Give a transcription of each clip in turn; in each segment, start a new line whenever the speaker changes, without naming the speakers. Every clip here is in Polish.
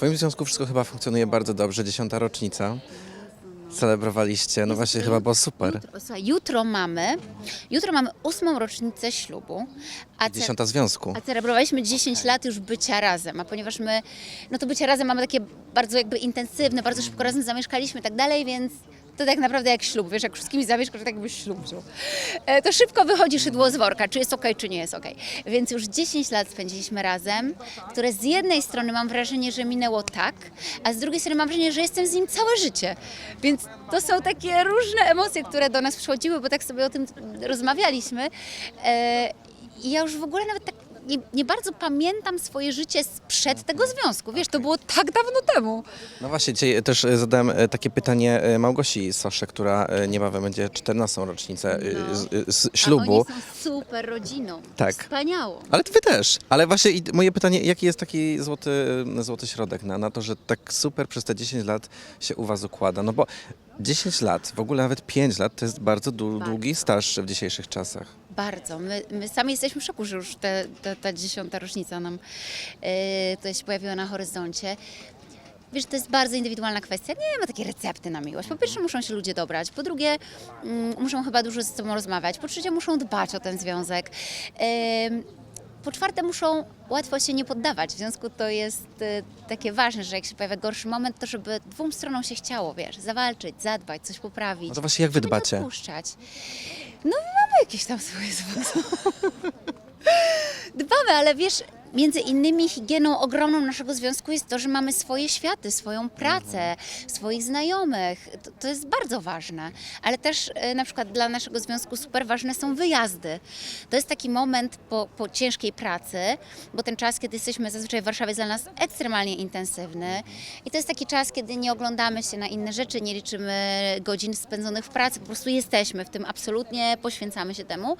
Twoim związku wszystko chyba funkcjonuje bardzo dobrze. Dziesiąta rocznica. Celebrowaliście, no właśnie chyba było super.
Jutro, słuchaj, jutro mamy, jutro mamy ósmą rocznicę ślubu, a, ce,
Dziesiąta związku.
a celebrowaliśmy 10 lat już bycia razem, a ponieważ my, no to bycie razem mamy takie bardzo jakby intensywne, bardzo szybko razem zamieszkaliśmy i tak dalej, więc to tak naprawdę jak ślub, wiesz, jak wszystkimi zamieszkasz, tak jakbyś ślub wziął. E, To szybko wychodzi szydło z worka, czy jest okej, czy nie jest okej. Więc już 10 lat spędziliśmy razem, które z jednej strony mam wrażenie, że minęło tak, a z drugiej strony mam wrażenie, że jestem z nim całe życie. Więc to są takie różne emocje, które do nas przychodziły, bo tak sobie o tym rozmawialiśmy. E, I ja już w ogóle nawet tak nie, nie bardzo pamiętam swoje życie sprzed tego związku. Wiesz, to było tak dawno temu.
No właśnie, dzisiaj też e, zadałem e, takie pytanie e, Małgosi Sosze, która niebawem będzie 14. rocznicę
No.
z, z
A
ślubu.
oni są super rodziną.
Tak.
Wspaniałą.
Ale wy też. Ale właśnie i moje pytanie, jaki jest taki złoty, złoty środek na, na to, że tak super przez te 10 lat się u was układa? No bo 10 lat, w ogóle nawet 5 lat, to jest bardzo dłu-
Bardzo.
długi staż w dzisiejszych czasach.
Bardzo. My, my sami jesteśmy w szoku, że już te, te, ta dziesiąta rocznica nam yy, tutaj się pojawiła na horyzoncie. Wiesz, to jest bardzo indywidualna kwestia. Nie ma takiej recepty na miłość. Po pierwsze muszą się ludzie dobrać, po drugie mm, muszą chyba dużo ze sobą rozmawiać, po trzecie muszą dbać o ten związek. Ym, po czwarte muszą łatwo się nie poddawać. W związku to jest y, takie ważne, że jak się pojawia gorszy moment, to żeby dwóm stronom się chciało, wiesz, zawalczyć, zadbać, coś poprawić.
No to właśnie jak wy
żeby nie
dbacie?
odpuszczać. No mamy jakieś tam swoje sposoby. Dbamy, ale wiesz, między innymi higieną ogromną naszego związku jest to, że mamy swoje światy, swoją pracę, swoich znajomych. To, to jest bardzo ważne. Ale też e, na przykład dla naszego związku super ważne są wyjazdy. To jest taki moment po, po ciężkiej pracy, bo ten czas, kiedy jesteśmy zazwyczaj w Warszawie, jest dla nas ekstremalnie intensywny. I to jest taki czas, kiedy nie oglądamy się na inne rzeczy, nie liczymy godzin spędzonych w pracy, po prostu jesteśmy w tym, absolutnie poświęcamy się temu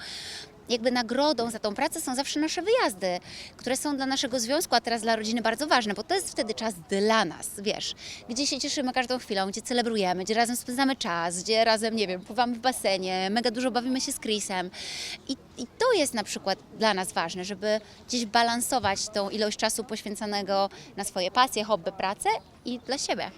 jakby nagrodą za tą pracę są zawsze nasze wyjazdy, które są dla naszego związku, a teraz dla rodziny bardzo ważne, bo to jest wtedy czas dla nas, wiesz, gdzie się cieszymy każdą chwilą, gdzie celebrujemy, gdzie razem spędzamy czas, gdzie razem, nie wiem, pływamy w basenie, mega dużo bawimy się z Chrisem. I, I to jest na przykład dla nas ważne, żeby gdzieś balansować tą ilość czasu poświęconego na swoje pasje, hobby, pracę i dla siebie.